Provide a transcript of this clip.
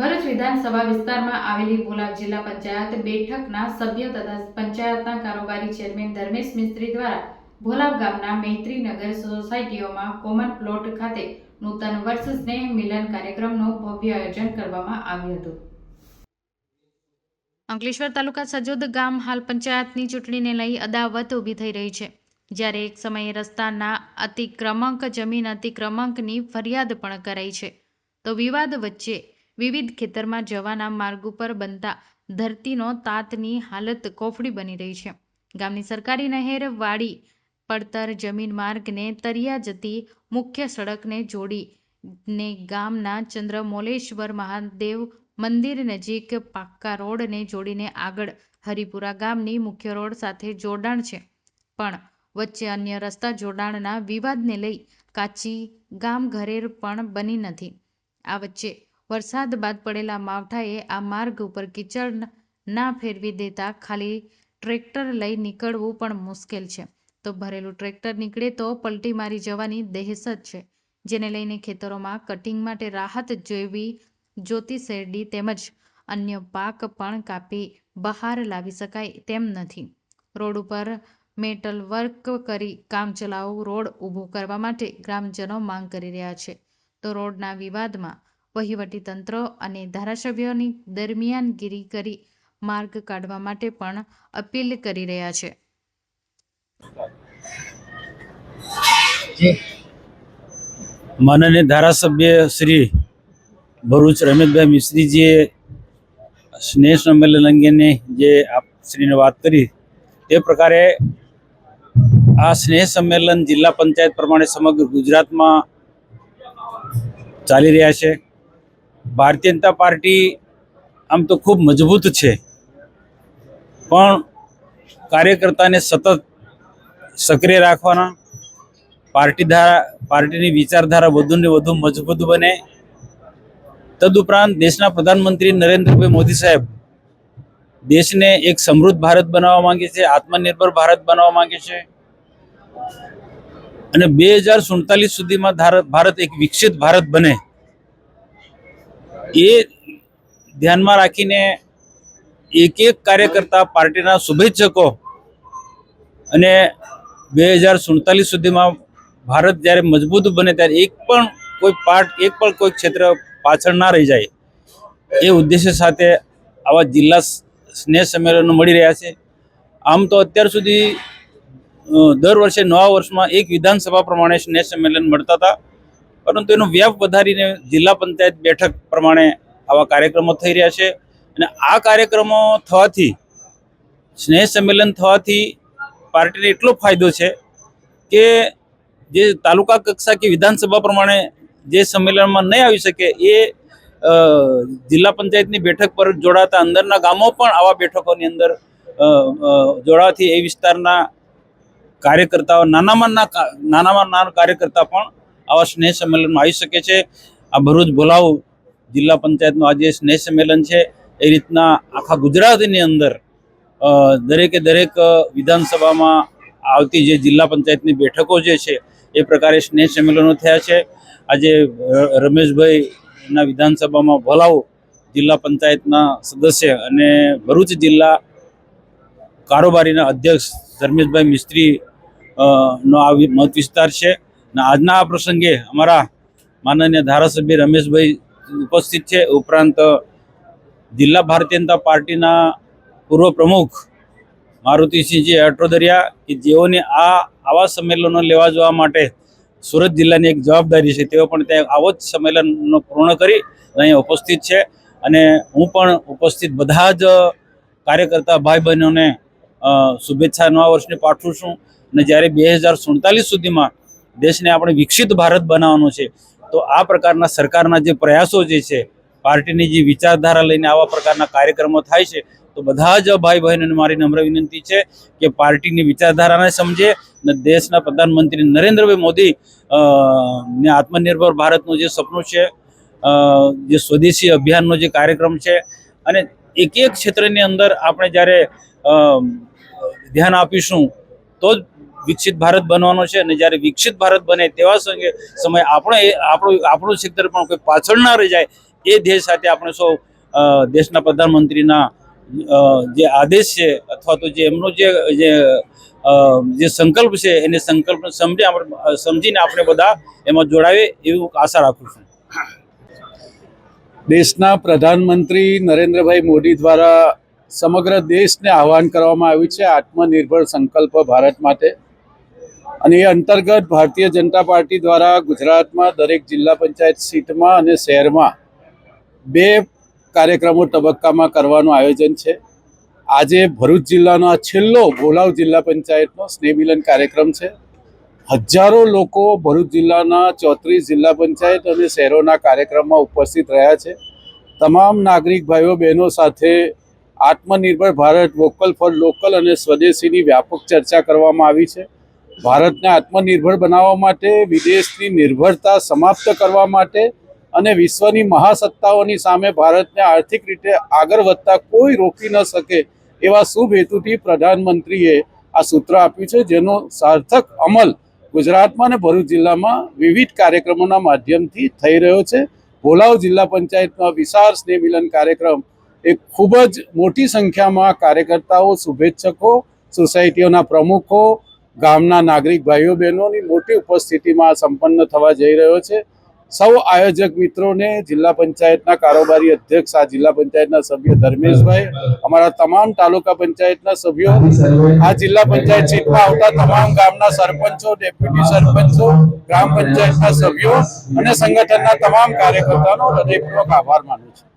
ભરૂચ વિધાનસભા વિસ્તારમાં આવેલી બોલાવ જિલ્લા પંચાયત બેઠકના સભ્ય તથા પંચાયતના કારોબારી ચેરમેન ધર્મેશ મિસ્ત્રી દ્વારા ભોલાવ ગામના મૈત્રીનગર સોસાયટીઓમાં કોમન પ્લોટ ખાતે નૂતન વર્ષ સ્નેહ મિલન કાર્યક્રમનું ભવ્ય આયોજન કરવામાં આવ્યું હતું. અંકલેશ્વર તાલુકા સજોદ ગામ હાલ પંચાયતની ચૂંટણીને લઈ અદાવત ઊભી થઈ રહી છે. જ્યારે એક સમયે રસ્તાના અતિક્રમક જમીન અતિક્રમકની ફરિયાદ પણ કરાઈ છે. તો વિવાદ વચ્ચે વિવિધ ખેતરમાં જવાના માર્ગ ઉપર બનતા ધરતીનો તાતની હાલત કોફડી બની રહી છે. ગામની સરકારી નહેર, વાડી, પડતર, જમીન માર્ગને તરિયા જતી મુખ્ય સડકને જોડીને ગામના ચંદ્રમોલેશ્વર મહાદેવ મંદિર નજીક પાક્કા રોડને જોડીને આગળ હરિપુરા ગામની મુખ્ય રોડ સાથે જોડાણ છે. પણ વચ્ચે અન્ય રસ્તા જોડાણના વિવાદને લઈ કાચી ગામ ઘરેર પણ બની નથી. આ વચ્ચે વરસાદ બાદ પડેલા માવઠાએ આ માર્ગ ઉપર કીચડ ના ફેરવી દેતા ખાલી ટ્રેક્ટર લઈ નીકળવું પણ મુશ્કેલ છે. તો ભરેલું ટ્રેક્ટર નીકળે તો પલટી મારી જવાની દહેશત છે, જેને લઈને ખેતરોમાં કટિંગ માટે રાહત જેવી જોતી શેરડી તેમજ અન્ય પાક પણ કાપી બહાર લાવી શકાય તેમ નથી. રોડ ઉપર મેટલ વર્ક કરી કામચલાઉ રોડ ઊભો કરવા માટે ગ્રામજનો માંગ કરી રહ્યા છે. તો રોડના વિવાદમાં વહીવટીતંત્ર અને ધારાસભ્યોની દરમિયાનગીરી કરી માર્ગ કાઢવા માટે પણ અપીલ કરી રહ્યા છે. માનનીય ધારાસભ્ય શ્રી ભરૂચ રમેશભાઈ મિશ્રીજીએ સ્નેહ સંમેલન અંગેની જે આપ શ્રીને વાત કરી તે પ્રકારે આ સ્નેહ સંમેલન જિલ્લા પંચાયત પ્રમાણે સમગ્ર ગુજરાતમાં ચાલી રહ્યા છે. ભારતીય જનતા પાર્ટી આમ તો ખૂબ મજબૂત છે. પણ કાર્યકર્તાને સતત સક્રિય રાખવાના, પાર્ટી ધારા, પાર્ટીની વિચારધારા વધુને વધુ મજબૂત બને. તદુપરાંત દેશના પ્રધાનમંત્રી નરેન્દ્રભાઈ મોદી સાહેબ દેશને એક સમૃદ્ધ ભારત બનાવવા માંગે છે, આત્મનિર્ભર ભારત બનાવવા માંગે છે. અને બે હજાર સુડતાલીસ સુધીમાં ભારત એક વિકસિત ભારત બને. એ ધ્યાનમાં રાખીને એક એક કાર્યકર્તા પાર્ટીના શુભેચ્છકો અને બે હજાર સુડતાલીસ સુધીમાં ભારત જ્યારે મજબૂત બને ત્યારે એક પણ કોઈ પાર્ટ, એક પણ કોઈ ક્ષેત્ર પાછળ ના રહી જાય એ ઉદ્દેશ્ય સાથે આવા જિલ્લા સ્નેહ સંમેલનો મળી રહ્યા છે. આમ તો અત્યાર સુધી દર વર્ષે નવા વર્ષમાં એક વિધાનસભા પ્રમાણે સ્નેહ સંમેલન મળતા હતા. પરંતુ એનો વ્યાપ વધારીને જિલ્લા પંચાયત બેઠક પ્રમાણે આવા કાર્યક્રમો થઈ રહ્યા છે. અને આ કાર્યક્રમો થવાથી, સ્નેહ સંમેલન થવાથી પાર્ટીને એટલો ફાયદો છે કે જે તાલુકા કક્ષા કે વિધાનસભા પ્રમાણે જે સંમેલનમાં નહીં આવી શકે એ જિલ્લા પંચાયતની બેઠક પર જોડાતા અંદરના ગામો પણ આવા બેઠકોની અંદર જોડાવાથી એ વિસ્તારના કાર્યકર્તાઓ, નાનામાં નાનામાં નાના કાર્યકર્તા પણ આવા સ્નેહ સંમેલનમાં આવી શકે છે. આ ભરૂચ ભોલાવ જિલ્લા પંચાયતનું આજે સ્નેહ સંમેલન છે. એ રીતના આખા ગુજરાતની અંદર દરેકે દરેક વિધાનસભામાં આવતી જે જિલ્લા પંચાયતની બેઠકો જે છે, એ પ્રકારે સ્નેહ સંમેલનો થયા છે. આજે રમેશભાઈના વિધાનસભામાં ભોલાવ જિલ્લા પંચાયતના સદસ્ય અને ભરૂચ જિલ્લા કારોબારીના અધ્યક્ષ ધર્મેશભાઈ મિસ્ત્રી નો આ મત વિસ્તાર છે. અને આજના આ પ્રસંગે અમારા માનનીય ધારાસભ્ય રમેશભાઈ ઉપસ્થિત છે. ઉપરાંત જિલ્લા ભારતીય જનતા પાર્ટીના પૂર્વ પ્રમુખ મારુતિસિંહજી અટોદરિયા કે જેઓને આ આવા સંમેલનો લેવા જવા માટે સુરત જિલ્લાની એક જવાબદારી છે, તેઓ પણ ત્યાં આવો જ સંમેલનનો પૂર્ણ કરી અહીંયા ઉપસ્થિત છે. અને હું પણ ઉપસ્થિત બધા જ કાર્યકર્તા ભાઈ બહેનોને શુભેચ્છા નવા વર્ષને પાઠવું છું. અને જ્યારે બે હજાર સુડતાલીસ સુધીમાં દેશને આપણે વિકસિત ભારત બનાવવાનો છે, તો આ પ્રકારના સરકારના જે પ્રયાસો જે છે, પાર્ટીની જે વિચારધારા લઈને આવા પ્રકારના કાર્યક્રમો થાય છે, તો બધા જ ભાઈ બહેનોને મારી નમ્ર વિનંતી છે કે પાર્ટીની વિચારધારાને સમજે અને દેશના પ્રધાનમંત્રી નરેન્દ્રભાઈ મોદી ને આત્મનિર્ભર ભારતનું જે સપનું છે જે સ્વદેશી અભિયાનનો જે કાર્યક્રમ છે, અને એક એક ક્ષેત્રની અંદર આપણે જ્યારે ધ્યાન આપીશું, તો જ વિકસિત ભારત બનવાનો છે અને જ્યારે વિકસિત ભારત બને તેવા સંગે સમય આપણે આપણું આપણું ક્ષેત્ર પણ કોઈ પાછળ ના રહી જાય એ ધ્યેય સાથે આપણે સૌ દેશના પ્રધાનમંત્રીના જે આદેશ છે અથવા તો જે એમનો જે જે સંકલ્પ છે એને સંકલ્પ સમજી આપણે સમજીને આપણે બધા એમાં જોડાવે એવું આશા રાખું છું. દેશના પ્રધાનમંત્રી નરેન્દ્રભાઈ મોદી દ્વારા સમગ્ર દેશને આહવાન કરવામાં આવ્યું છે આત્મનિર્ભર સંકલ્પ ભારત માટે. અને એ અંતર્ગત ભારતીય જનતા પાર્ટી દ્વારા ગુજરાતમાં દરેક જિલ્લા પંચાયત સીટમાં અને શહેરમાં બે કાર્યક્રમો તબક્કામાં કરવાનું આયોજન છે. આજે ભરૂચ જિલ્લાનો આ છેલ્લો ભોલાવ જિલ્લા પંચાયતનો સ્નેહમિલન કાર્યક્રમ છે. હજારો લોકો ભરૂચ જિલ્લાના ચોત્રીસ જિલ્લા પંચાયત અને શહેરોના કાર્યક્રમમાં ઉપસ્થિત રહ્યા છે. તમામ નાગરિક ભાઈઓ બહેનો સાથે આત્મનિર્ભર ભારત વોકલ ફોર લોકલ અને સ્વદેશીની વ્યાપક ચર્ચા કરવામાં આવી છે. ભારતને આત્મનિર્ભર બનાવવા માટે, વિદેશની નિર્ભરતા સમાપ્ત કરવા માટે અને વિશ્વની મહાસત્તાઓની સામે ભારતને આર્થિક રીતે આગળ વધતા કોઈ રોકી ન શકે એવા શુભ હેતુથી પ્રધાનમંત્રીએ આ સૂત્ર આપ્યું છે, જેનો સાર્થક અમલ ગુજરાતમાં અને ભરૂચ જિલ્લામાં વિવિધ કાર્યક્રમોના માધ્યમથી થઈ રહ્યો છે. ભોલાવ જિલ્લા પંચાયતમાં વિશાળ સ્નેહ મિલન કાર્યક્રમ એ ખૂબ જ મોટી સંખ્યામાં કાર્યકર્તાઓ, શુભેચ્છકો, સોસાયટીઓના પ્રમુખો ગામના નાગરિક ભાઈઓ બહેનોની મોટી ઉપસ્થિતિમાં સંપન્ન થવા જઈ રહ્યો છે. સૌ આયોજક મિત્રોને જિલ્લા પંચાયતના કારોબારી અધ્યક્ષ, આ જિલ્લા પંચાયતના સભ્ય ધર્મેશભાઈ, અમારા તમામ તાલુકા પંચાયતના સભ્યો, આ જિલ્લા પંચાયત સીટમાં આવતા તમામ ગામના સરપંચો, ડેપ્યુટી સરપંચો, ગ્રામ પંચાયતના સભ્યો અને સંગઠનના તમામ કાર્યકર્તાનો હૃદયપૂર્વક આભાર માનું છું.